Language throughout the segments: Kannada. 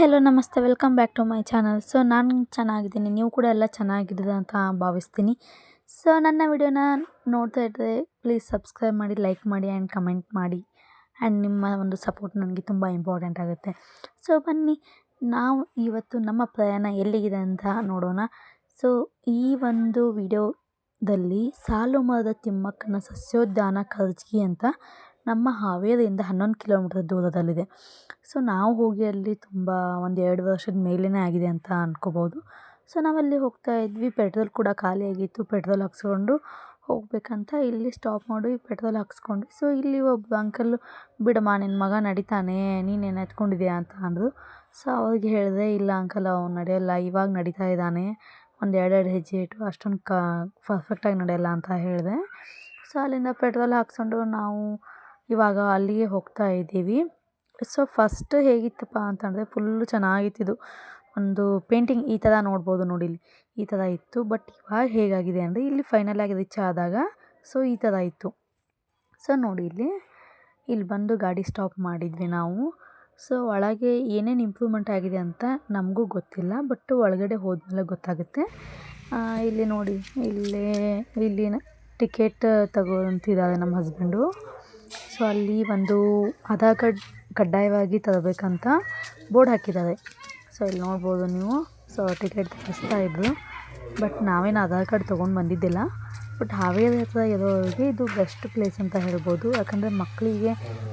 ಹಲೋ, ನಮಸ್ತೆ. Welcome back to my channel. So, ನಾನು ಚೆನ್ನಾಗಿದ್ದೀನಿ. ನೀವು ಕೂಡ ಎಲ್ಲ ಚೆನ್ನಾಗಿದ್ದೀರ ಅಂತ ಭಾವಿಸ್ತೀನಿ. ಸೊ, ನನ್ನ ವಿಡಿಯೋನ ನೋಡ್ತಾ ಇದ್ದರೆ ಪ್ಲೀಸ್ ಸಬ್ಸ್ಕ್ರೈಬ್ ಮಾಡಿ ಲೈಕ್ ಮಾಡಿ ಆ್ಯಂಡ್ ಕಮೆಂಟ್ ಮಾಡಿ. ಆ್ಯಂಡ್ ನಿಮ್ಮ ಒಂದು ಸಪೋರ್ಟ್ ನನಗೆ ತುಂಬ ಇಂಪಾರ್ಟೆಂಟ್ ಆಗುತ್ತೆ. ಸೊ ಬನ್ನಿ. ನಾವು ಇವತ್ತು ನಮ್ಮ ಪ್ರಯಾಣ ಎಲ್ಲಿಗಿದೆ ಅಂತ ನೋಡೋಣ. ಸೊ ಈ ಒಂದು ವಿಡಿಯೋದಲ್ಲಿ ಸಾಲು ಮರದ ತಿಮ್ಮಕ್ಕನ ಸಸ್ಯೋದ್ಯಾನ ಖರ್ಜಿ ಅಂತ ನಮ್ಮ ಹಾವೇರಿಯಿಂದ ಹನ್ನೊಂದು ಕಿಲೋಮೀಟರ್ ದೂರದಲ್ಲಿದೆ. ಸೊ, ನಾವು ಹೋಗಿ ಅಲ್ಲಿ ತುಂಬ ಒಂದು ಎರಡು ವರ್ಷದ ಮೇಲೇ ಆಗಿದೆ ಅಂತ ಅಂದ್ಕೋಬೋದು ಸೊ, ನಾವಲ್ಲಿ ಹೋಗ್ತಾ ಇದ್ವಿ. ಪೆಟ್ರೋಲ್ ಕೂಡ ಖಾಲಿಯಾಗಿತ್ತು. ಪೆಟ್ರೋಲ್ ಹಾಕ್ಸ್ಕೊಂಡು ಹೋಗಬೇಕಂತ ಇಲ್ಲಿ ಸ್ಟಾಪ್ ಮಾಡಿ ಪೆಟ್ರೋಲ್ ಹಾಕ್ಸ್ಕೊಂಡ್ವಿ. ಸೊ, ಇಲ್ಲಿ ಒಬ್ಬ ಅಂಕಲ್ಲು ಬಿಡಮ್ಮ ನಿನ್ನ ಮಗ ನಡಿತಾನೆ. ನೀನೇನು ಎತ್ಕೊಂಡಿದ್ಯಾ? ಅಂತ ಅಂದರು. ಸೊ, ಅವ್ರಿಗೆ ಹೇಳಿದೆ, ಇಲ್ಲ ಅಂಕಲ್, ಅವ್ನು ನಡೆಯಲ್ಲ. ಇವಾಗ ನಡೀತಾ ಇದ್ದಾನೆ. ಒಂದು ಎರಡೆರಡು ಹೆಜ್ಜೆ ಇಟ್ಟು ಅಷ್ಟೊಂದು ಕ ಪರ್ಫೆಕ್ಟಾಗಿ ನಡೆಯಲ್ಲ ಅಂತ ಹೇಳಿದೆ. ಸೊ, ಅಲ್ಲಿಂದ ಪೆಟ್ರೋಲ್ ಹಾಕ್ಸ್ಕೊಂಡು ನಾವು ಇವಾಗ ಅಲ್ಲಿಗೆ ಹೋಗ್ತಾ ಇದ್ದೀವಿ. ಸೊ ಫಸ್ಟ್ ಹೇಗಿತ್ತಪ್ಪ ಅಂತಂದರೆ ಫುಲ್ಲು ಚೆನ್ನಾಗಿತ್ತಿದು ಒಂದು ಪೇಂಟಿಂಗ್ ಈ ಥರ ನೋಡ್ಬೋದು ನೋಡಿ ಇಲ್ಲಿ. ಈ ಥರ ಇತ್ತು. ಬಟ್ ಇವಾಗ ಹೇಗಾಗಿದೆ ಅಂದರೆ ಇಲ್ಲಿ ಫೈನಲ್ ಆಗಿ ರೀಚ್ ಆದಾಗ ಸೊ ಈ ಥರ ಇತ್ತು. ಸೊ ನೋಡಿ ಇಲ್ಲಿ ಇಲ್ಲಿ ಬಂದು ಗಾಡಿ ಸ್ಟಾಪ್ ಮಾಡಿದ್ವಿ ನಾವು. ಸೊ ಒಳಗೆ ಏನೇನು ಇಂಪ್ರೂವ್ಮೆಂಟ್ ಆಗಿದೆ ಅಂತ ನಮಗೂ ಗೊತ್ತಿಲ್ಲ. ಬಟ್ ಒಳಗಡೆ ಹೋದ್ಮೇಲೆ ಗೊತ್ತಾಗುತ್ತೆ. ಇಲ್ಲಿ ನೋಡಿ, ಇಲ್ಲೇ, ಇಲ್ಲಿನ ಟಿಕೆಟ್ ತಗೊತಿದ್ದಾರೆ ನಮ್ಮ ಹಸ್ಬೆಂಡು ಸೊ ಅಲ್ಲಿ ಒಂದು ಆಧಾರ್ ಕಾರ್ಡ್ ಕಡ್ಡಾಯವಾಗಿ ತರಬೇಕಂತ ಬೋರ್ಡ್ ಹಾಕಿದ್ದಾರೆ. ಸೊ ಇಲ್ಲಿ ನೋಡ್ಬೋದು ನೀವು. ಸೊ ಟಿಕೆಟ್ ತರಿಸ್ತಾ ಇದ್ರು. ಬಟ್ ನಾವೇನು ಆಧಾರ್ ಕಾರ್ಡ್ ತೊಗೊಂಡು ಬಂದಿದ್ದಿಲ್ಲ. ಬಟ್ ಹಾವೇರಿ ಹತ್ರ ಇರೋರಿಗೆ ಇದು ಬೆಸ್ಟ್ ಪ್ಲೇಸ್ ಅಂತ ಹೇಳ್ಬೋದು. ಯಾಕಂದರೆ ಮಕ್ಕಳಿಗೆ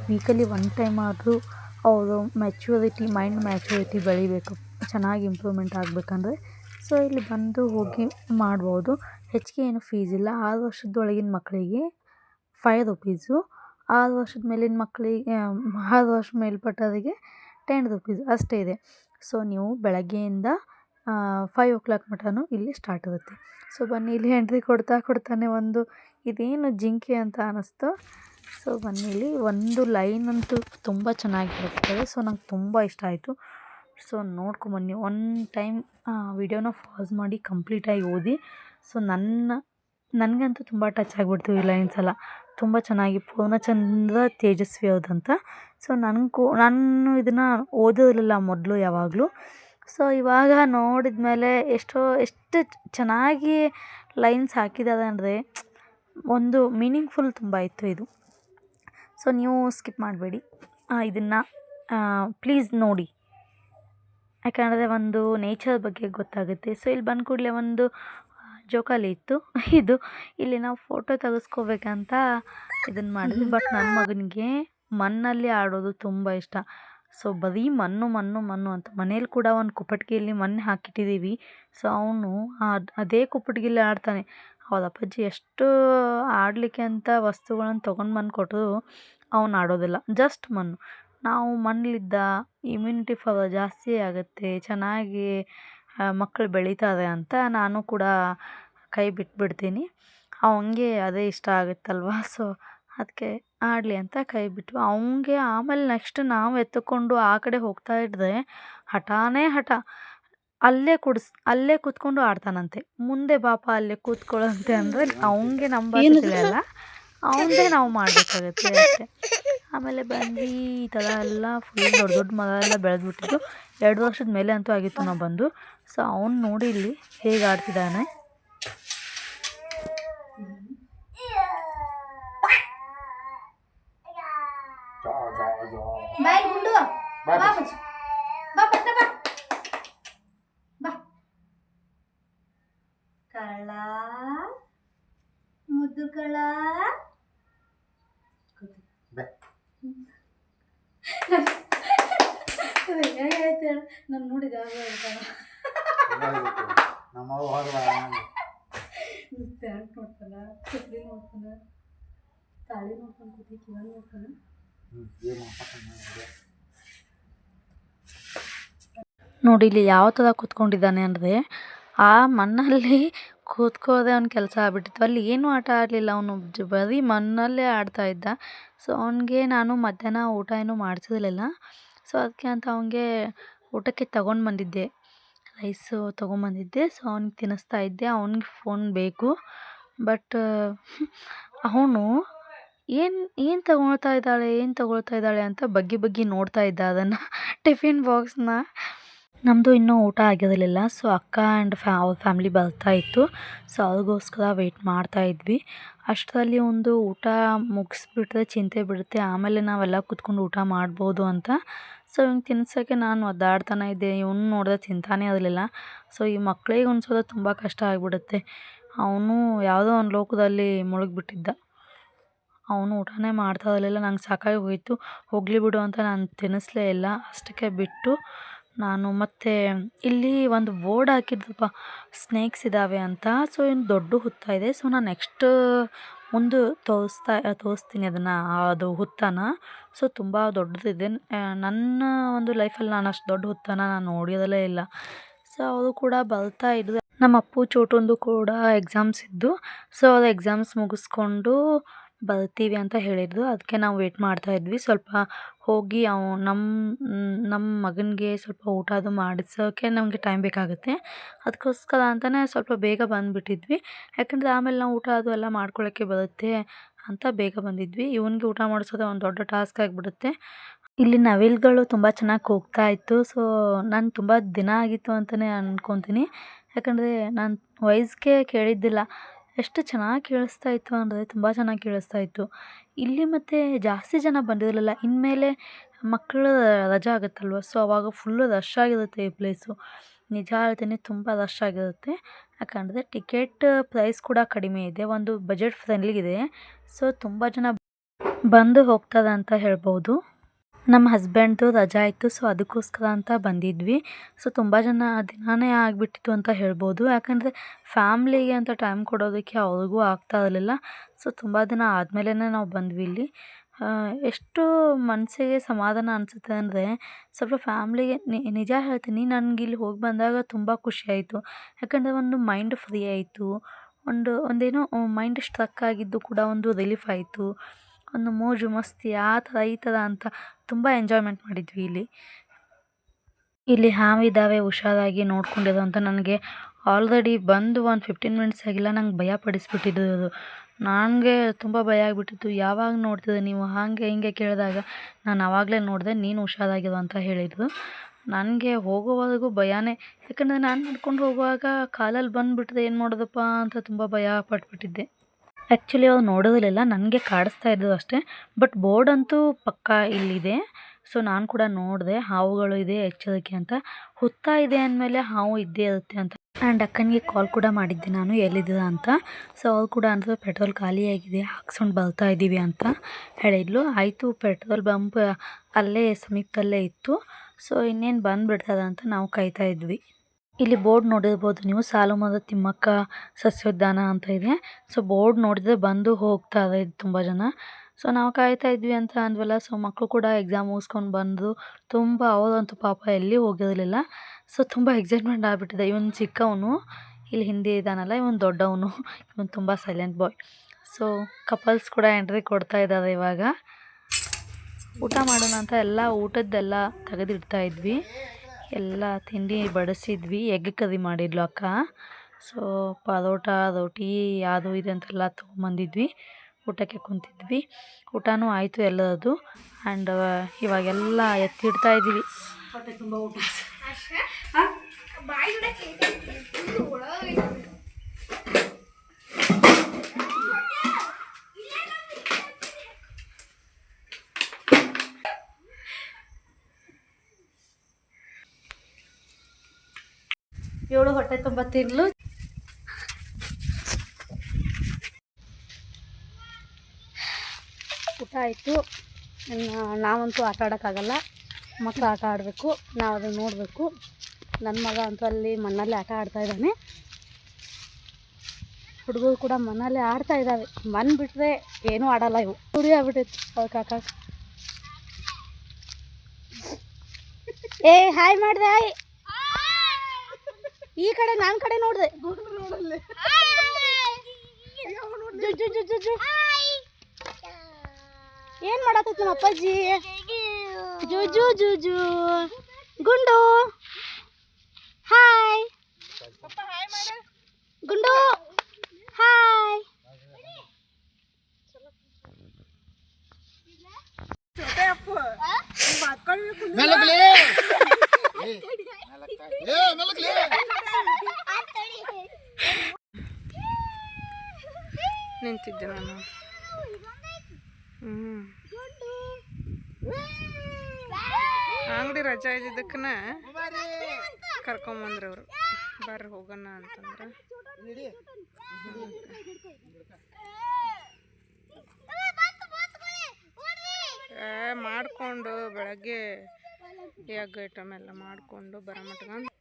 ವೀಕಲಿ ಒನ್ ಟೈಮ್ ಆದರೂ ಅವರು ಮ್ಯಾಚುರಿಟಿ ಮೈಂಡ್ ಮ್ಯಾಚುರಿಟಿ ಬೆಳಿಬೇಕು. ಚೆನ್ನಾಗಿ ಇಂಪ್ರೂವ್ಮೆಂಟ್ ಆಗಬೇಕಂದ್ರೆ. ಸೊ ಇಲ್ಲಿ ಬಂದು ಹೋಗಿ ಮಾಡ್ಬೋದು. ಹೆಚ್ಚಿಗೆ ಏನು ಫೀಸ್ ಇಲ್ಲ. ಆರು ವರ್ಷದೊಳಗಿನ ಮಕ್ಕಳಿಗೆ ಫೈವ್ ರುಪೀಸು ಆರು ವರ್ಷದ ಮೇಲಿನ ಮಕ್ಕಳಿಗೆ ಆರು ವರ್ಷ ಮೇಲ್ಪಟ್ಟವರಿಗೆ ಟೆನ್ ರುಪೀಸ್ ಅಷ್ಟೇ ಇದೆ. ಸೊ ನೀವು ಬೆಳಗ್ಗೆಯಿಂದ ಫೈವ್ ಓ ಕ್ಲಾಕ್ ಮಟನೂ ಇಲ್ಲಿ ಸ್ಟಾರ್ಟ್ ಇರುತ್ತೆ. ಸೊ ಬನ್ನಿ ಇಲ್ಲಿ ಎಂಟ್ರಿ ಕೊಡ್ತಾ ಕೊಡ್ತಾನೆ ಒಂದು, ಇದೇನು ಜಿಂಕೆ ಅಂತ ಅನ್ನಿಸ್ತು ಸೊ ಬನ್ನಿ ಇಲ್ಲಿ ಒಂದು ಲೈನ್ ಅಂತೂ ತುಂಬ ಚೆನ್ನಾಗಿರುತ್ತದೆ ಸೊ ನಂಗೆ ತುಂಬ ಇಷ್ಟ ಆಯಿತು. ಸೊ ನೋಡ್ಕೊಂಬನ್ನಿ ಒನ್ ಟೈಮ್ ವಿಡಿಯೋನ ಫಾಸ್ ಮಾಡಿ ಕಂಪ್ಲೀಟಾಗಿ ಓದಿ. ಸೊ ನನ್ನ, ನನಗಂತೂ ತುಂಬ ಟಚ್ ಆಗಿಬಿಡ್ತು ಈ ಲೈನ್ಸ್ ಎಲ್ಲ. ತುಂಬ ಚೆನ್ನಾಗಿ ಪೂರ್ಣಚಂದ್ರ ತೇಜಸ್ವಿ ಅವ್ರದ್ದಂತ ಸೊ ನನಗೂ ನಾನು ಇದನ್ನು ಓದಿರಲಿಲ್ಲ ಮೊದಲು ಯಾವಾಗಲೂ. ಸೊ ಇವಾಗ ನೋಡಿದ ಮೇಲೆ ಎಷ್ಟೋ, ಎಷ್ಟು ಚೆನ್ನಾಗಿ ಲೈನ್ಸ್ ಹಾಕಿದ್ದಾರೆ ಅಂದರೆ ಒಂದು ಮೀನಿಂಗ್ಫುಲ್ ತುಂಬ ಇತ್ತು ಇದು. ಸೊ ನೀವು ಸ್ಕಿಪ್ ಮಾಡಬೇಡಿ. ಇದನ್ನು ಪ್ಲೀಸ್ ನೋಡಿ. ಯಾಕಂದರೆ ಒಂದು ನೇಚರ್ ಬಗ್ಗೆ ಗೊತ್ತಾಗುತ್ತೆ. ಸೊ ಇಲ್ಲಿ ಬಂದ ಕೂಡಲೇ ಒಂದು ಜೋಕಾಲಿ ಇತ್ತು ಇದು ಇಲ್ಲಿ ನಾವು ಫೋಟೋ ತೆಗೆಸ್ಕೋಬೇಕಂತ ಇದನ್ನು ಮಾಡಿದ್ವಿ. ಬಟ್ ನನ್ನ ಮಗನಿಗೆ ಮಣ್ಣಲ್ಲಿ ಆಡೋದು ತುಂಬ ಇಷ್ಟ. ಸೊ, ಬರೀ ಮಣ್ಣು ಮಣ್ಣು ಮಣ್ಣು ಅಂತ. ಮನೇಲಿ ಕೂಡ ಒಂದು ಕುಪ್ಪಟ್ಟಿಗೆಯಲ್ಲಿ ಮಣ್ಣು ಹಾಕಿಟ್ಟಿದ್ದೀವಿ ಸೊ, ಅವನು ಅದೇ ಕುಪ್ಪಟ್ಟಿಗೆಯಲ್ಲಿ ಆಡ್ತಾನೆ. ಅವ್ರ ಅಪ್ಪಾಜಿ, ಎಷ್ಟು ಆಡಲಿಕ್ಕೆ ಅಂತ ವಸ್ತುಗಳನ್ನು ತೊಗೊಂಡು ಬಂದು ಕೊಟ್ಟರು ಅವನು ಆಡೋದಿಲ್ಲ. ಜಸ್ಟ್ ಮಣ್ಣು. ನಾವು ಮಣ್ಣಲ್ಲಿದ್ದ ಇಮ್ಯುನಿಟಿ ಪವರ್ ಜಾಸ್ತಿ ಆಗುತ್ತೆ. ಚೆನ್ನಾಗಿ ಮಕ್ಕಳು ಬೆಳೀತಾರೆ ಅಂತ ನಾನು ಕೂಡ ಕೈ ಬಿಟ್ಬಿಡ್ತೀನಿ. ಅವನಿಗೆ ಅದೇ ಇಷ್ಟ ಆಗುತ್ತಲ್ವ? ಸೊ ಅದಕ್ಕೆ ಆಡಲಿ ಅಂತ ಕೈ ಬಿಟ್ವು. ಅವನಿಗೆ ಆಮೇಲೆ ನೆಕ್ಸ್ಟ್ ನಾವು ಎತ್ತುಕೊಂಡು ಆ ಕಡೆ ಹೋಗ್ತಾ ಇದ್ದರೆ ಹಠಾನೇ ಹಠ ಅಲ್ಲೇ ಕುಡ್ಸ್ ಅಲ್ಲೇ ಕೂತ್ಕೊಂಡು ಆಡ್ತಾನಂತೆ. ಮುಂದೆ ಬಾಪ ಅಲ್ಲೇ ಕೂತ್ಕೊಳ್ಳಂತೆ ಅಂದರೆ ಅವನಿಗೆ ತಿಳಿಯಲ್ಲ. ಅವನದೇ ನಾವು ಮಾಡಬೇಕಾಗತ್ತೆ ಅಷ್ಟೇ ಆಮೇಲೆ ಬಂದು ಈ ಥರ ಎಲ್ಲ ಫುಲ್ ದೊಡ್ಡ ದೊಡ್ಡ ಮರ ಎಲ್ಲ ಬೆಳೆದ್ಬಿಟ್ಟಿದ್ದು. ಎರಡು ವರ್ಷದ ಮೇಲೆ ಅಂತೂ ಆಗಿತ್ತು ನಾವು ಬಂದು. ಸೊ ಅವ್ನು ನೋಡಿ ಇಲ್ಲಿ ಹೇಗೆ ಆಡ್ತಿದ್ದಾನೆ. ಕಳ್ಳ ಗುಂಡು. ಬಾ ನಾನು ಹೊರಗ ಪ್ಯಾಂಟ್ ನೋಡ್ತಾನ ಚಪ್ಪಲಿ ನೋಡ್ತಾನ ತಾಳಿ ನೋಡ್ತಾನ ಕೂತಿ ಕಿವ ನೋಡ್ತಾನ. ನೋಡಿ ಇಲ್ಲಿ ಯಾವ ಥರ ಕೂತ್ಕೊಂಡಿದ್ದಾನೆ ಅಂದರೆ ಆ ಮಣ್ಣಲ್ಲಿ ಕೂತ್ಕೋದೆ ಅವ್ನ ಕೆಲಸ ಆಗ್ಬಿಟ್ಟಿತ್ತು. ಅಲ್ಲಿ ಏನೂ ಆಟ ಆಡಲಿಲ್ಲ ಅವನು ಬರೀ ಮಣ್ಣಲ್ಲೇ ಆಡ್ತಾ ಇದ್ದ. ಸೊ ಅವನಿಗೆ ನಾನು ಮಧ್ಯಾಹ್ನ ಊಟ ಏನೂ ಮಾಡಿಸಿರ್ಲಿಲ್ಲ. ಸೊ ಅದಕ್ಕೆ ಅಂತ ಅವನಿಗೆ ಊಟಕ್ಕೆ ತಗೊಂಡು ಬಂದಿದ್ದೆ. ರೈಸು ತೊಗೊಂಬಂದಿದ್ದೆ ಸೊ ಅವ್ನಿಗೆ ತಿನ್ನಿಸ್ತಾ ಇದ್ದೆ. ಅವ್ನಿಗೆ ಫೋನ್ ಬೇಕು. ಬಟ್ ಅವನು ಏನು ಏನು ತಗೊಳ್ತಾ ಇದ್ದಾಳೆ, ಏನು ತಗೊಳ್ತಾ ಇದ್ದಾಳೆ ಅಂತ ಬಗ್ಗಿ ಬಗ್ಗಿ ನೋಡ್ತಾ ಇದ್ದ ಅದನ್ನು ಟಿಫಿನ್ ಬಾಕ್ಸ್ನ. ನಮ್ಮದು ಇನ್ನೂ ಊಟ ಆಗಿರಲಿಲ್ಲ. ಸೊ ಅಕ್ಕ ಆ್ಯಂಡ್ ಫ್ಯಾ, ಅವ್ರ ಫ್ಯಾಮ್ಲಿ ಬರ್ತಾ ಇತ್ತು. ಸೊ ಅವ್ರಿಗೋಸ್ಕರ ವೆಯ್ಟ್ ಮಾಡ್ತಾ ಇದ್ವಿ. ಅಷ್ಟರಲ್ಲಿ ಒಂದು ಊಟ ಮುಗಿಸ್ಬಿಟ್ರೆ, ಚಿಂತೆ ಬಿಡುತ್ತೆ. ಆಮೇಲೆ ನಾವೆಲ್ಲ ಕೂತ್ಕೊಂಡು ಊಟ ಮಾಡ್ಬೋದು ಅಂತ ಸೊ, ಇವ್ನು ತಿನ್ಸೋಕ್ಕೆ ನಾನು ಒದ್ದಾಡ್ತಾನೆ ಇದ್ದೆ. ಇವನು ನೋಡಿದ್ರೆ ತಿಂತಾನೇ ಇರಲಿಲ್ಲ. ಸೊ, ಈ ಮಕ್ಕಳಿಗೆ ಉಣ್ಸೋದು ತುಂಬ ಕಷ್ಟ ಆಗಿಬಿಡುತ್ತೆ. ಅವನು ಯಾವುದೋ ಒಂದು ಲೋಕದಲ್ಲಿ ಮುಳುಗಿಬಿಟ್ಟಿದ್ದ. ಅವನು ಊಟನೇ ಮಾಡ್ತಾ ಇರಲಿಲ್ಲ. ನಂಗೆ ಸಾಕಾಗಿ ಹೋಯಿತು. ಹೋಗಲಿ ಬಿಡು ಅಂತ ನಾನು ತಿನ್ನಿಸ್ಲೇ ಇಲ್ಲ. ಅಷ್ಟಕ್ಕೆ ಬಿಟ್ಟು ನಾನು ಮತ್ತೆ ಇಲ್ಲಿ ಒಂದು ಬೋರ್ಡ್ ಹಾಕಿದ್ದಪ್ಪ ಸ್ನೇಕ್ಸ್ ಇದ್ದಾವೆ ಅಂತ. ಸೊ ಇನ್ನು ದೊಡ್ಡ ಹುತ್ತ ಇದೆ. ಸೊ, ನಾನು ನೆಕ್ಸ್ಟ್ ಮುಂದೆ ತೋರಿಸ್ತಾ, ತೋರಿಸ್ತೀನಿ ಅದನ್ನು, ಅದು ಹುತ್ತನ. ಸೊ ತುಂಬ ದೊಡ್ಡದಿದೆ. ನನ್ನ ಒಂದು ಲೈಫಲ್ಲಿ ನಾನು ಅಷ್ಟು ದೊಡ್ಡ ಹುತ್ತನ ನಾನು ನೋಡಿಯೋದಲ್ಲೇ ಇಲ್ಲ. ಸೊ ಅವರು ಕೂಡ ಬರ್ತಾ ಇದ್ರು ನಮ್ಮ ಅಪ್ಪು ಚೋಟೊಂದು ಕೂಡ ಎಕ್ಸಾಮ್ಸ್ ಇದ್ದು ಸೊ ಅದು ಎಕ್ಸಾಮ್ಸ್ ಮುಗಿಸ್ಕೊಂಡು ಬರ್ತೀವಿ ಅಂತ ಹೇಳಿದ್ರು ಅದಕ್ಕೆ ನಾವು ವೇಟ್ ಮಾಡ್ತಾ ಇದ್ವಿ. ಸ್ವಲ್ಪ ಹೋಗಿ ಅವ ನಮ್ಮ ನಮ್ಮ ಮಗನಿಗೆ ಸ್ವಲ್ಪ ಊಟ ಅದು ಮಾಡಿಸೋಕ್ಕೆ ನಮಗೆ ಟೈಮ್ ಬೇಕಾಗುತ್ತೆ. ಅದಕ್ಕೋಸ್ಕರ ಅಂತಲೇ ಸ್ವಲ್ಪ ಬೇಗ ಬಂದುಬಿಟ್ಟಿದ್ವಿ. ಯಾಕಂದರೆ ಆಮೇಲೆ ನಾವು ಊಟ ಅದು ಎಲ್ಲ ಮಾಡ್ಕೊಳ್ಳೋಕ್ಕೆ ಬರುತ್ತೆ ಅಂತ ಬೇಗ ಬಂದಿದ್ವಿ. ಇವನಿಗೆ ಊಟ ಮಾಡಿಸೋದೇ ಒಂದು ದೊಡ್ಡ ಟಾಸ್ಕ್ ಆಗಿಬಿಡುತ್ತೆ. ಇಲ್ಲಿ ನವಿಲುಗಳು ತುಂಬ ಚೆನ್ನಾಗಿ ಹೋಗ್ತಾ ಇತ್ತು. ಸೊ ನಾನು ತುಂಬ ದಿನ ಆಗಿತ್ತು ಅಂತಲೇ ಅಂದ್ಕೊತೀನಿ ಯಾಕಂದರೆ ನಾನು ವಯಸ್ಸಿಗೆ ಕೇಳಿದ್ದಿಲ್ಲ. ಎಷ್ಟು ಚೆನ್ನಾಗಿ ಕೇಳಿಸ್ತಾ ಇತ್ತು ಅಂದರೆ ತುಂಬ ಚೆನ್ನಾಗಿ ಕೇಳಿಸ್ತಾ ಇತ್ತು. ಇಲ್ಲಿ ಮತ್ತೆ ಜಾಸ್ತಿ ಜನ ಬಂದಿರಲಿಲ್ಲ. ಇನ್ಮೇಲೆ ಮಕ್ಕಳು ರಜಾ ಆಗುತ್ತಲ್ವ? ಸೊ ಅವಾಗ ಫುಲ್ಲು ರಶ್ ಆಗಿರುತ್ತೆ ಈ ಪ್ಲೇಸು ನಿಜ ಹೇಳ್ತೀನಿ ತುಂಬ ರಶ್ ಆಗಿರುತ್ತೆ. ಯಾಕಂದರೆ ಟಿಕೆಟ್ ಪ್ರೈಸ್ ಕೂಡ ಕಡಿಮೆ ಇದೆ. ಒಂದು ಬಜೆಟ್ ಫ್ರೆಂಡ್ಲಿ ಇದೆ. ಸೊ ತುಂಬ ಜನ ಬಂದು ಹೋಗ್ತಾರೆ ಅಂತ ಹೇಳ್ಬೋದು. ನಮ್ಮ ಹಸ್ಬೆಂಡ್ದು ರಜಾ ಇತ್ತು ಸೊ ಅದಕ್ಕೋಸ್ಕರ ಅಂತ ಬಂದಿದ್ವಿ. ಸೊ ತುಂಬ ಜನ ದಿನಾನೇ ಆಗಿಬಿಟ್ಟಿತ್ತು ಅಂತ ಹೇಳ್ಬೋದು. ಯಾಕಂದರೆ ಫ್ಯಾಮ್ಲಿಗೆ ಅಂತ ಟೈಮ್ ಕೊಡೋದಕ್ಕೆ ಅವ್ರಿಗೂ ಆಗ್ತಾ ಇರಲಿಲ್ಲ. ಸೊ ತುಂಬ ದಿನ ಆದಮೇಲೆ ನಾವು ಬಂದ್ವಿ ಇಲ್ಲಿ. ಎಷ್ಟು ಮನಸ್ಸಿಗೆ ಸಮಾಧಾನ ಅನಿಸುತ್ತೆ ಅಂದರೆ ಸ್ವಲ್ಪ ಫ್ಯಾಮ್ಲಿಗೆ ನಿಜ ಹೇಳ್ತೀನಿ, ನನಗೆ ಇಲ್ಲಿ ಹೋಗಿ ಬಂದಾಗ ತುಂಬ ಖುಷಿ ಆಯಿತು. ಯಾಕಂದರೆ ಒಂದು ಮೈಂಡ್ ಫ್ರೀ ಆಯಿತು. ಒಂದು, ಒಂದೇನೋ ಮೈಂಡ್ ಸ್ಟ್ರಕ್ ಆಗಿದ್ದು ಕೂಡ ಒಂದು ರಿಲೀಫ್ ಆಯಿತು. ಒಂದು ಮೋಜು ಮಸ್ತಿ, ಆ ಥರ ಈ ಥರ ಅಂತ ತುಂಬ ಎಂಜಾಯ್ಮೆಂಟ್ ಮಾಡಿದ್ವಿ ಇಲ್ಲಿ. ಇಲ್ಲಿ ಹಾವಿದ್ದಾವೆ ಹುಷಾರಾಗಿ ನೋಡ್ಕೊಂಡಿರೋ ಅಂತ ನನಗೆ ಆಲ್ರೆಡಿ ಬಂದು ಒಂದು ಫಿಫ್ಟೀನ್ ಮಿನಿಟ್ಸ್ ಆಗಿಲ್ಲ, ನಂಗೆ ಭಯ ಪಡಿಸ್ಬಿಟ್ಟಿದ್ದು ನನಗೆ ತುಂಬ ಭಯ ಆಗಿಬಿಟ್ಟಿತ್ತು. ಯಾವಾಗ ನೋಡ್ತಿದ್ದೆ ನೀವು? ಹಾಗೆ ಹಿಂಗೆ ಕೇಳಿದಾಗ ನಾನು ಆವಾಗಲೇ ನೋಡಿದೆ, ನೀನು ಹುಷಾರಾಗಿರು ಅಂತ ಹೇಳಿದರು. ನನಗೆ ಹೋಗೋವರೆಗೂ ಭಯನೇ. ಯಾಕಂದರೆ ನಾನು ನಡ್ಕೊಂಡು ಹೋಗುವಾಗ ಕಾಲಲ್ಲಿ ಬಂದುಬಿಟ್ರೆ ಏನು ಮಾಡೋದಪ್ಪ ಅಂತ ತುಂಬ ಭಯ ಪಟ್ಬಿಟ್ಟಿದ್ದೆ. ಆ್ಯಕ್ಚುಲಿ ಅವ್ರು ನೋಡೋದಿಲ್ಲ ನನಗೆ ಕಾಡಿಸ್ತಾ ಇದ್ದು ಅಷ್ಟೇ. ಬಟ್ ಬೋರ್ಡ್ ಅಂತೂ ಪಕ್ಕ ಇಲ್ಲಿದೆ. ಸೊ ನಾನು ಕೂಡ ನೋಡಿದೆ, ಹಾವುಗಳು ಇದೆ ಎಚ್ಚರಿಕೆ ಅಂತ. ಹುತ್ತ ಇದೆ ಅಂದಮೇಲೆ ಹಾವು ಇದ್ದೇ ಇರುತ್ತೆ ಅಂತ. ಆ್ಯಂಡ್ ಅಕ್ಕನಿಗೆ ಕಾಲ್ ಕೂಡ ಮಾಡಿದ್ದೆ ನಾನು ಎಲ್ಲಿದ್ದೀರಾ ಅಂತ. ಸೊ ಅವ್ರು ಕೂಡ ಅಂದರೆ ಪೆಟ್ರೋಲ್ ಖಾಲಿಯಾಗಿದೆ ಹಾಕ್ಸ್ಕೊಂಡು ಬರ್ತಾ ಇದ್ದೀವಿ ಅಂತ ಹೇಳಿದ್ಲು. ಆಯಿತು ಪೆಟ್ರೋಲ್ ಬಂಪ್ ಅಲ್ಲೇ, ಸಮೀಪದಲ್ಲೇ ಇತ್ತು. ಸೊ ಇನ್ನೇನು ಬಂದುಬಿಡ್ತದ ಅಂತ ನಾವು ಕಾಯ್ತಾ ಇದ್ವಿ. ಇಲ್ಲಿ ಬೋರ್ಡ್ ನೋಡಿರ್ಬೋದು. ನೀವು ಸಾಲುಮರದ ತಿಮ್ಮಕ್ಕ, ಸಸ್ಯೋದ್ಯಾನ ಅಂತ ಇದೆ. ಸೊ ಬೋರ್ಡ್ ನೋಡಿದ್ರೆ ಬಂದು ಹೋಗ್ತಾರೆ ತುಂಬ ಜನ. ಸೊ ನಾವು ಕಾಯ್ತಾ ಇದ್ವಿ ಅಂತ ಅಂದ್ವಲ್ಲ ಸೊ ಮಕ್ಕಳು ಕೂಡ ಎಕ್ಸಾಮ್ ಮುಗಿಸ್ಕೊಂಡು ಬಂದು ತುಂಬ, ಅವರಂತೂ ಪಾಪ ಎಲ್ಲಿ ಹೋಗಿರಲಿಲ್ಲ. ಸೊ ತುಂಬ ಎಕ್ಸೈಟ್ಮೆಂಟ್ ಆಗಿಬಿಟ್ಟಿದೆ. ಇವನು ಚಿಕ್ಕವನು, ಇಲ್ಲಿ ಹಿಂದೆ ಇದ್ದಾನಲ್ಲ, ಇವನು ದೊಡ್ಡವನು, ಇವನು ತುಂಬ ಸೈಲೆಂಟ್ ಬಾಯ್ ಸೊ ಕಪಲ್ಸ್ ಕೂಡ ಎಂಟ್ರಿ ಕೊಡ್ತಾ ಇದ್ದಾರೆ ಇವಾಗ. ಊಟ ಮಾಡೋಣ ಅಂತ ಎಲ್ಲ ಊಟದ್ದೆಲ್ಲ ತೆಗೆದಿಡ್ತಾ ಇದ್ವಿ. ಎಲ್ಲ ತಿಂಡಿ ಬಡಿಸಿದ್ವಿ ಎಗ್ ಕರಿ ಮಾಡಿದ್ಲು ಅಕ್ಕ. ಸೊ ಪರೋಟ ರೋಟಿ ಅದು ಇದು ಅಂತೆಲ್ಲ ತೊಗೊಂಬಂದಿದ್ವಿ. ಊಟಕ್ಕೆ ಕುಂತಿದ್ವಿ. ಊಟನೂ ಆಯಿತು ಎಲ್ಲದು ಆ್ಯಂಡ್ ಇವಾಗೆಲ್ಲ ಎತ್ತಿಡ್ತಾ ಇದ್ದೀವಿ. ಊಟ. ಏಳು ಹೊಟ್ಟೆ ತುಂಬ ತಿನ್ಲು. ಊಟ ಆಯಿತು. ನಾವಂತೂ ಆಟ ಆಡೋಕ್ಕಾಗಲ್ಲ. ಮಕ್ಕಳು ಆಟ ಆಡಬೇಕು, ನಾವು ಅದನ್ನು ನೋಡಬೇಕು. ನನ್ನ ಮಗ ಅಂತೂ ಅಲ್ಲಿ ಮಣ್ಣಲ್ಲಿ ಆಟ ಆಡ್ತಾ ಇದ್ದಾನೆ. ಹುಡುಗರು ಕೂಡ ಮಣ್ಣಲ್ಲಿ ಆಡ್ತಾ ಇದ್ದಾವೆ. ಮಣ್ಣು ಬಿಟ್ಟರೆ ಏನೂ ಆಡಲ್ಲ ಇವು. ಕುರಿ ಆಗ್ಬಿಟ್ಟಿತ್ತು. ಅವ್ರ ಕಾಕ. ಏ, ಹಾಯ್ ಮಾಡಿದೆ, ಹಾಯ್. ಈ ಕಡೆ ನಾನ್ ಕಡೆ ನೋಡಿದೆ ಏನ್ ಮಾಡತ್ತೈತಿ ನಮ್ಮ ಅಪ್ಪಾಜಿ ಜುಜು ಜುಜು ಗುಂಡು ಹಾಯ್ ಗುಂಡು ಹಾಯ್ ಮಾತ್ಕೊಳ್ಳಿ ನಿಂತಿದ್ದೆ ನಾನು. ಅಂಗಡಿ ರಜಾ ಇದ್ದಿದ್ದಕ್ಕನ ಕರ್ಕೊಂಬಂದ್ರಿ ಅವರು ಬರ್ರಿ ಹೋಗೋಣ ಅಂತಂದ್ರೆ. ಮಾಡಿಕೊಂಡು ಬೆಳಗ್ಗೆ ಎಗ್ ಐಟಮ್ ಎಲ್ಲ ಮಾಡಿಕೊಂಡು ಬರೋ ಮಟ್ಕೊಂಡು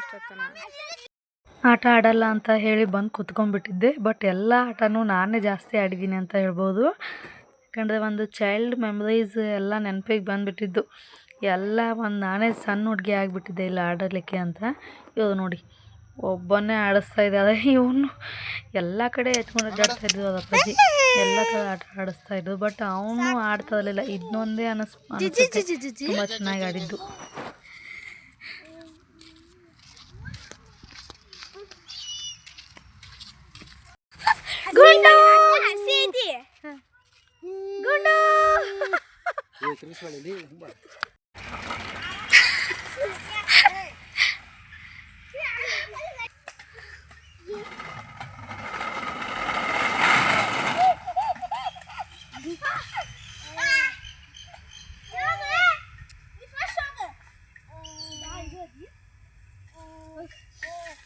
ಇಷ್ಟೊತ್ತನ. ಆಟ ಆಡಲ್ಲ ಅಂತ ಹೇಳಿ ಬಂದು ಕುತ್ಕೊಂಡ್ಬಿಟ್ಟಿದ್ದೆ. ಬಟ್ ಎಲ್ಲ ಆಟನೂ ನಾನೇ ಜಾಸ್ತಿ ಆಡಿದ್ದೀನಿ ಅಂತ ಹೇಳ್ಬೋದು. ಯಾಕಂದರೆ ಒಂದು ಚೈಲ್ಡ್ ಮೆಮ್ರೀಸ್ ಎಲ್ಲ ನೆನಪಿಗೆ ಬಂದುಬಿಟ್ಟಿದ್ದು. ಎಲ್ಲ ಒಂದು ನಾನೇ ಸಣ್ಣ ಹುಡುಗಿ ಆಗಿಬಿಟ್ಟಿದ್ದೆ ಇಲ್ಲ ಆಡಲಿಕ್ಕೆ ಅಂತ. ಇವಾಗ ನೋಡಿ ಒಬ್ಬನೇ ಆಡಿಸ್ತಾ ಇದ್ದಾರೆ ಇವನು ಎಲ್ಲ ಕಡೆ ಎತ್ಕೊಂಡು ಅಡ್ಡಾಡ್ತಾ ಇದ್ದು ಅದು ಅಪ್ಪಾಜಿ. ಎಲ್ಲ ಥರ ಆಟ ಆಡಿಸ್ತಾ ಇದ್ದು ಬಟ್ ಅವನು ಆಡ್ತಾ ಇರಲಿಲ್ಲ. ಇದನ್ನೊಂದೇ ಅನಿಸ್ ಅನಿಸುತ್ತೆ. ತುಂಬ ಚೆನ್ನಾಗಿ ಆಡಿದ್ದು. ಏ ತಿರ್ಸ್ಕೊಳ್ಳಿ ಬಾ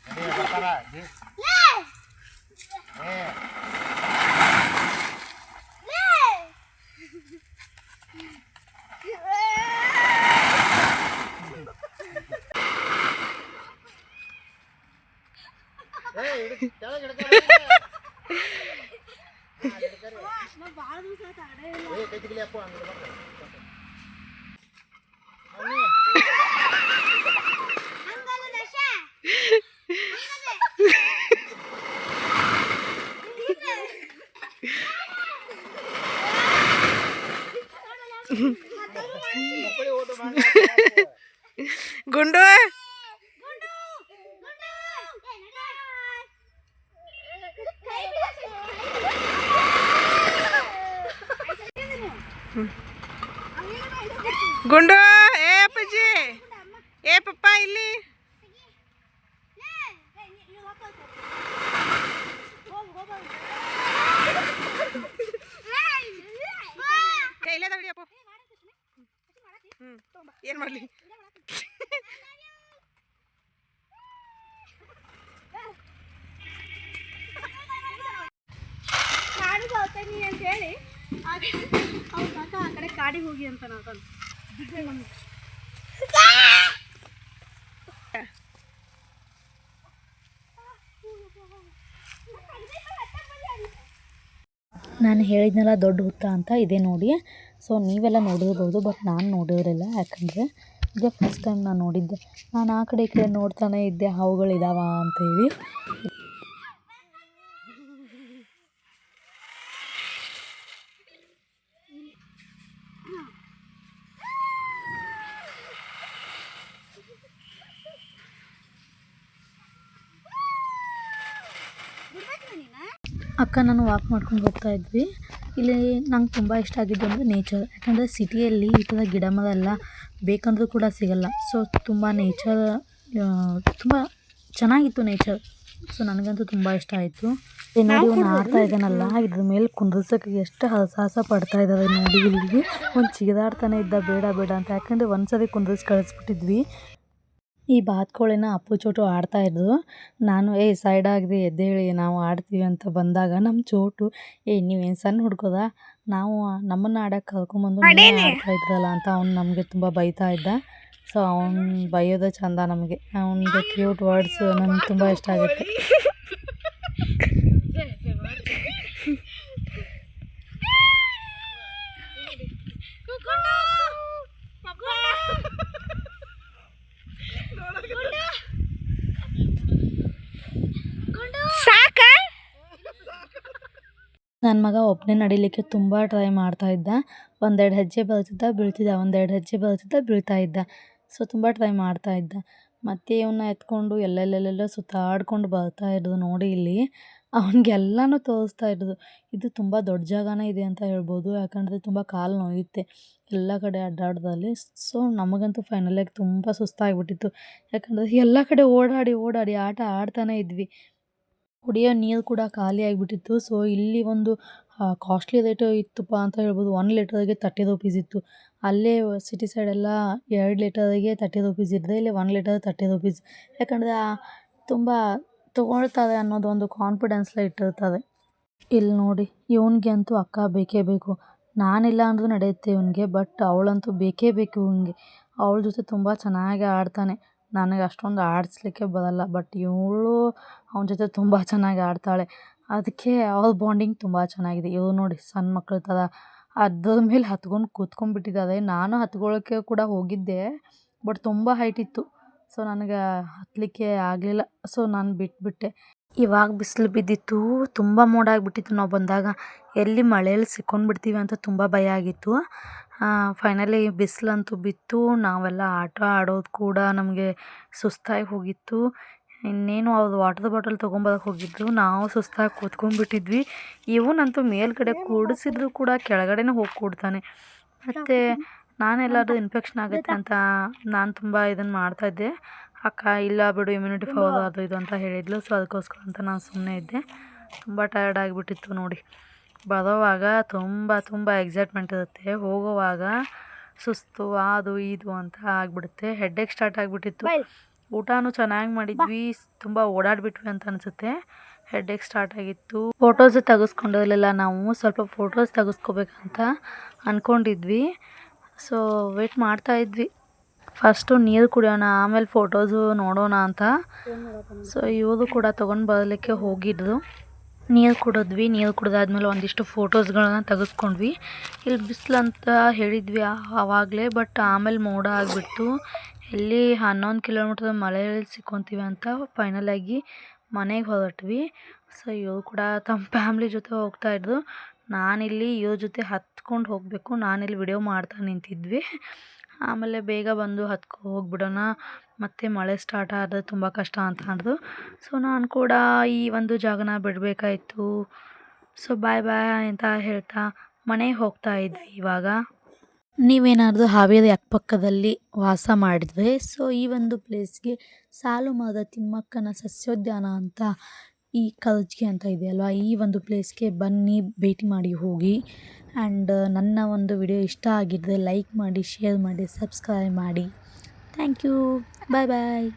ಅದೇ ಬರ್ತಾರ ಏ ಏ ಏ ಹಿಡಿ ಕೆಳಗೆ ಹಿಡ್ಕೊ ಏ ಕೈ ತೆಗಿಲಿ ಅಪ್ಪ ಹಂಗೆ ಬರ್ತಾರೆ ಮಕ್ಕಳಿಗೆ ಊಟ ಮಾಡಿ ಗುಂಡು ಗುಂಡು ಏ ಅಪ್ಪಾಜಿ ಏ ಪಪ್ಪ ಇಲ್ಲಿ ಕೈಲೇ ತಗಡಿ ಅಪ್ಪ ಹ್ಞೂ ಏನು ಮಾಡಲಿ? ಕಾಡಿಗೆ ಹೋಗ್ತೀನಿ ಅಂತ ಹೇಳಿ. ಅವ್ರ ಮಾತಾ ಆ ಕಡೆ ಕಾಡಿಗೆ ಹೋಗಿ ಅಂತ ನಾವು ಹೇಳಿದ್ನಲ್ಲ ದೊಡ್ಡ ಹುತ್ತ ಅಂತ ಇದೆ ನೋಡಿ. ಸೊ ನೀವೆಲ್ಲ ನೋಡಿರ್ಬೋದು ಬಟ್ ನಾನು ನೋಡಿರಲಿಲ್ಲ ಯಾಕಂದರೆ, ಇದೇ ಫಸ್ಟ್ ಟೈಮ್ ನಾನು ನೋಡಿದ್ದೆ. ನಾನು ಆ ಕಡೆ ಈ ಕಡೆ ನೋಡ್ತಾನೆ ಇದ್ದೆ, ಹಾವುಗಳಿದಾವ ಅಂತೇಳಿ ಅಕ್ಕ, ನಾನು ವಾಕ್ ಮಾಡ್ಕೊಂಡು ಹೋಗ್ತಾ ಇದ್ವಿ. ಇಲ್ಲಿ ನಂಗೆ ತುಂಬ ಇಷ್ಟ ಆಗಿದ್ದು ಅಂದರೆ ನೇಚರ್ ಯಾಕಂದರೆ ಸಿಟಿಯಲ್ಲಿ ಈ ಥರ ಗಿಡ ಮರ ಎಲ್ಲ ಬೇಕಂದ್ರೂ ಕೂಡ ಸಿಗಲ್ಲ. ಸೊ ತುಂಬ ನೇಚರ್ ತುಂಬ ಚೆನ್ನಾಗಿತ್ತು ನೇಚರ್ ಸೊ ನನಗಂತೂ ತುಂಬ ಇಷ್ಟ ಆಯಿತು. ನೋಡಿ ಅವ್ನು ಆಡ್ತಾ ಇದ್ದಾನಲ್ಲ? ಇದ್ರ ಮೇಲೆ ಕುಂದ್ರಿಸೋಕೆ ಎಷ್ಟು ಹಸಾಹಸ ಪಡ್ತಾ ಇದ್ದಾರೆ ನೋಡಿ ಇಲ್ಲಿ. ಒಂದು ಚಿಗದಾಡ್ತಾನೆ ಇದ್ದ ಬೇಡ ಬೇಡ ಅಂತ. ಯಾಕಂದರೆ ಒಂದ್ಸರಿ ಕುಂದ್ರಿಸಿ ಕಳಿಸ್ಬಿಟ್ಟಿದ್ವಿ. ಈ ಬಾತುಕೋಳಿನ ಅಪ್ಪು ಚೋಟು ಆಡ್ತಾ ಇರೋದು ನಾನು ಏಯ್ ಸೈಡ್ ಆಗದೆ ಎದ್ದೇಳಿ ನಾವು ಆಡ್ತೀವಿ ಅಂತ ಬಂದಾಗ ನಮ್ಮ ಚೋಟು ಏಯ್ ನೀವೇನು ಸಣ್ಣ ಹುಡ್ಕೋದ ನಾವು ನಮ್ಮನ್ನು ಆಡಕ್ಕೆ ಕರ್ಕೊಂಬಂದು ನೀವೇ ಆಡ್ತಾ ಇದ್ರಲ್ಲ ಅಂತ ಅವ್ನು ನಮಗೆ ತುಂಬ ಬೈತಾ ಇದ್ದ. ಸೊ ಅವ್ನು ಬೈಯೋದೇ ಚಂದ ನಮಗೆ. ಅವನಿಗೆ ಕ್ಯೂಟ್ ವರ್ಡ್ಸ್ ನನಗೆ ತುಂಬ ಇಷ್ಟ ಆಗುತ್ತೆ. ನನ್ನ ಮಗ ಒಬ್ಬನೇ ನಡಿಲಿಕ್ಕೆ ತುಂಬ ಟ್ರೈ ಮಾಡ್ತಾ ಇದ್ದ. ಒಂದೆರಡು ಹೆಜ್ಜೆ ಬರ್ತಿದ್ದ ಬೀಳ್ತಿದ್ದ, ಒಂದೆರಡು ಹೆಜ್ಜೆ ಬರ್ತಿದ್ದ ಬೀಳ್ತಾ ಇದ್ದ. ಸೊ ತುಂಬ ಟ್ರೈ ಮಾಡ್ತಾ ಇದ್ದ. ಮತ್ತು ಇವನ್ನ ಎತ್ಕೊಂಡು ಎಲ್ಲೆಲ್ಲೆಲ್ಲೆಲ್ಲೋ ಸುತ್ತಾಡ್ಕೊಂಡು ಬರ್ತಾ ಇರೋದು ನೋಡಿ ಇಲ್ಲಿ. ಅವನಿಗೆಲ್ಲನೂ ತೋರಿಸ್ತಾ ಇರೋದು ಇದು ತುಂಬ ದೊಡ್ಡ ಜಾಗನೇ ಇದೆ ಅಂತ ಹೇಳ್ಬೋದು, ಯಾಕಂದರೆ ತುಂಬ ಕಾಲು ನೋಯುತ್ತೆ ಎಲ್ಲ ಕಡೆ ಅಡ್ಡಾಡ್ದಲ್ಲಿ. ಸೊ ನಮಗಂತೂ ಫೈನಲಾಗಿ ತುಂಬ ಸುಸ್ತಾಗಿಬಿಟ್ಟಿತ್ತು. ಯಾಕಂದರೆ ಎಲ್ಲ ಕಡೆ ಓಡಾಡಿ ಓಡಾಡಿ ಆಟ ಆಡ್ತಾನೇ ಇದ್ವಿ. ಕುಡಿಯೋ ನೀರು ಕೂಡ ಖಾಲಿ ಆಗಿಬಿಟ್ಟಿತ್ತು. ಸೊ ಇಲ್ಲಿ ಒಂದು ಕಾಸ್ಟ್ಲಿ ರೇಟ್ ಇತ್ತಪ್ಪ ಅಂತ ಹೇಳ್ಬೋದು. ಒನ್ ಲೀಟರ್ಗೆ ತರ್ಟಿ ರುಪೀಸ್ ಇತ್ತು. ಅಲ್ಲೇ ಸಿಟಿ ಸೈಡೆಲ್ಲ ಎರಡು ಲೀಟರಿಗೆ ತರ್ಟಿ ರುಪೀಸ್ ಇದ್ದರೆ ಇಲ್ಲಿ ಒನ್ ಲೀಟರ್ ತರ್ಟಿ ರುಪೀಸ್ ಯಾಕಂದರೆ ತುಂಬ ತೊಗೊಳ್ತಾರೆ ಅನ್ನೋದು ಒಂದು ಕಾನ್ಫಿಡೆನ್ಸ್ ಇಟ್ಟಿರ್ತಾರೆ ಇಲ್ಲಿ ನೋಡಿ, ಇವನಿಗೆ ಅಂತೂ ಅಕ್ಕ ಬೇಕೇ ಬೇಕು. ನಾನಿಲ್ಲ ಅಂದರೂ ನಡೆಯುತ್ತೆ ಇವನಿಗೆ ಬಟ್ ಅವಳಂತೂ ಬೇಕೇ ಬೇಕು ಇವನಿಗೆ. ಅವಳ ಜೊತೆ ತುಂಬ ಚೆನ್ನಾಗಿ ಆಡ್ತಾನೆ. ನನಗೆ ಅಷ್ಟೊಂದು ಆಡಿಸ್ಲಿಕ್ಕೆ ಬರಲ್ಲ ಬಟ್ ಇವಳು ಅವನ ಜೊತೆ ತುಂಬ ಚೆನ್ನಾಗಿ ಆಡ್ತಾಳೆ. ಅದಕ್ಕೆ ಅವ್ರ ಬಾಂಡಿಂಗ್ ತುಂಬ ಚೆನ್ನಾಗಿದೆ. ಇವ್ರು ನೋಡಿ ಸಣ್ಣ ಮಕ್ಳ ಥರ ಅದ್ರ ಮೇಲೆ ಹತ್ಕೊಂಡು ಕೂತ್ಕೊಂಡ್ಬಿಟ್ಟಿದ್ದಾರೆ ನಾನು ಹತ್ಕೊಳ್ಳೋಕ್ಕೆ ಕೂಡ ಹೋಗಿದ್ದೆ, ಬಟ್ ತುಂಬ ಹೈಟ್ ಇತ್ತು. ಸೊ ನನಗೆ ಹತ್ತಲಿಕ್ಕೆ ಆಗಲಿಲ್ಲ. ಸೊ ನಾನು ಬಿಟ್ಬಿಟ್ಟೆ. ಇವಾಗ ಬಿಸಿಲು ಬಿದ್ದಿತ್ತು, ತುಂಬ ಮೋಡ ಆಗಿಬಿಟ್ಟಿತ್ತು. ನಾವು ಬಂದಾಗ ಎಲ್ಲಿ ಮಳೆಯಲ್ಲಿ ಸಿಕ್ಕೊಂಡ್ಬಿಡ್ತೀವಿ ಅಂತ ತುಂಬ ಭಯ ಆಗಿತ್ತು. ಫೈನಲಿ ಬಿಸಿಲಂತೂ ಬಿತ್ತು. ನಾವೆಲ್ಲ ಆಟ ಆಡೋದು ಕೂಡ ನಮಗೆ ಸುಸ್ತಾಗಿ ಹೋಗಿತ್ತು. ಇನ್ನೇನು ಅವ್ರು ವಾಟರ್ ಬಾಟಲ್ ತೊಗೊಂಬರಕ್ಕೆ ಹೋಗಿದ್ದು ನಾವು ಸುಸ್ತಾಗಿ ಕೂತ್ಕೊಂಡ್ಬಿಟ್ಟಿದ್ವಿ. ಇವನಂತೂ ಮೇಲ್ಗಡೆ ಕೂಡಿಸಿದ್ರು ಕೂಡ ಕೆಳಗಡೆನೇ ಹೋಗಿ ಕೂಡ್ತಾನೆ. ಮತ್ತು ನಾನೆಲ್ಲಾದ್ರೂ ಇನ್ಫೆಕ್ಷನ್ ಆಗುತ್ತೆ ಅಂತ ನಾನು ತುಂಬ ಇದನ್ನು ಮಾಡ್ತಾಯಿದ್ದೆ ಅಕ್ಕ, ಇಲ್ಲ ಬಿಡು ಇಮ್ಯುನಿಟಿ ಪವರ್ ಅದು ಇದು ಅಂತ ಹೇಳಿದ್ಲು. ಸೊ ಅದಕ್ಕೋಸ್ಕರ ಅಂತ ನಾನು ಸುಮ್ಮನೆ ಇದ್ದೆ. ತುಂಬ ಟಯರ್ಡ್ ಆಗಿಬಿಟ್ಟಿತ್ತು ನೋಡಿ. ಬರೋವಾಗ ತುಂಬ ತುಂಬ ಎಕ್ಸೈಟ್ಮೆಂಟ್ ಇರುತ್ತೆ. ಹೋಗೋವಾಗ ಸುಸ್ತು, ಅದು, ಇದು ಅಂತ ಆಗಿಬಿಡುತ್ತೆ. ಹೆಡ್ಡೇಕ್ ಸ್ಟಾರ್ಟ್ ಆಗಿಬಿಟ್ಟಿತ್ತು. ಊಟನೂ ಚೆನ್ನಾಗಿ ಮಾಡಿದ್ವಿ. ತುಂಬ ಓಡಾಡಿಬಿಟ್ವಿ ಅಂತ ಅನಿಸುತ್ತೆ. ಹೆಡ್ಡೇಕ್ ಸ್ಟಾರ್ಟ್ ಆಗಿತ್ತು. ಫೋಟೋಸ್ ತೆಗೆಸ್ಕೊಂಡಿರಲಿಲ್ಲ ನಾವು. ಸ್ವಲ್ಪ ಫೋಟೋಸ್ ತೆಗೆಸ್ಕೋಬೇಕಂತ ಅಂದ್ಕೊಂಡಿದ್ವಿ ಸೊ ವೇಟ್ ಮಾಡ್ತಾ ಇದ್ವಿ. ಫಸ್ಟು ನೀರು ಕುಡಿಯೋಣ ಆಮೇಲೆ ಫೋಟೋಸು ನೋಡೋಣ ಅಂತ. ಸೊ ಇವರು ಕೂಡ ತೊಗೊಂಡು ಬರಲಿಕ್ಕೆ ಹೋಗಿದ್ರು ನೀರು ಕುಡಿದ್ವಿ. ನೀರು ಕುಡಿದಾದ್ಮೇಲೆ ಒಂದಿಷ್ಟು ಫೋಟೋಸ್ಗಳನ್ನ ತೆಗೆಸ್ಕೊಂಡ್ವಿ. ಇಲ್ಲಿ ಬಿಸಿಲು ಅಂತ ಹೇಳಿದ್ವಿ ಆವಾಗಲೇ ಬಟ್ ಆಮೇಲೆ ಮೋಡ ಆಗಿಬಿಟ್ಟು ಎಲ್ಲಿ ಹನ್ನೊಂದು ಕಿಲೋಮೀಟ್ರ್ ಮಳೆಯಲ್ಲಿ ಸಿಕ್ಕೊತೀವಿ ಅಂತ ಫೈನಲಾಗಿ ಮನೆಗೆ ಹೊರಟ್ವಿ. ಸೊ ಇವರು ಕೂಡ ತಮ್ಮ ಫ್ಯಾಮ್ಲಿ ಜೊತೆ ಹೋಗ್ತಾ ಹೋಗ್ತಾಯಿದ್ರು ನಾನಿಲ್ಲಿ ಇವ್ರ ಜೊತೆ ಹತ್ಕೊಂಡು ಹೋಗಬೇಕು. ನಾನಿಲ್ಲಿ ವಿಡಿಯೋ ಮಾಡ್ತಾ ನಿಂತಿದ್ವಿ. ಆಮೇಲೆ ಬೇಗ ಬಂದು ಹತ್ಕೊ ಹೋಗ್ಬಿಡೋಣ. ಮತ್ತು ಮಳೆ ಸ್ಟಾರ್ಟ್ ಆದರೆ ತುಂಬ ಕಷ್ಟ ಅಂತ ಅಂದರು. ಸೊ ನಾನು ಕೂಡ ಈ ಒಂದು ಜಾಗನ ಬಿಡಬೇಕಾಯ್ತು. ಸೊ ಬಾಯ್ ಬಾಯ್ ಅಂತ ಹೇಳ್ತಾ ಮನೆಗೆ ಹೋಗ್ತಾ ಇದ್ವಿ ಇವಾಗ. ನೀವೇನಾದರೂ ಹಾವೇರಿ ಅಕ್ಕಪಕ್ಕದಲ್ಲಿ ವಾಸ ಮಾಡಿದರೆ, ಸೊ ಈ ಒಂದು ಪ್ಲೇಸ್ಗೆ ಸಾಲು ಮರದ ತಿಮ್ಮಕ್ಕನ ಸಸ್ಯೋದ್ಯಾನ ಅಂತ ಈ ಕಲ್ಜ್ಗೆ ಅಂತ ಇದೆಯಲ್ವಾ ಈ ಒಂದು ಪ್ಲೇಸ್ಗೆ ಬನ್ನಿ, ಭೇಟಿ ಮಾಡಿ ಹೋಗಿ. ಆ್ಯಂಡ್ ನನ್ನ ಒಂದು ವಿಡಿಯೋ ಇಷ್ಟ ಆಗಿದ್ದರೆ ಲೈಕ್ ಮಾಡಿ ಶೇರ್ ಮಾಡಿ ಸಬ್ಸ್ಕ್ರೈಬ್ ಮಾಡಿ. Thank you bye bye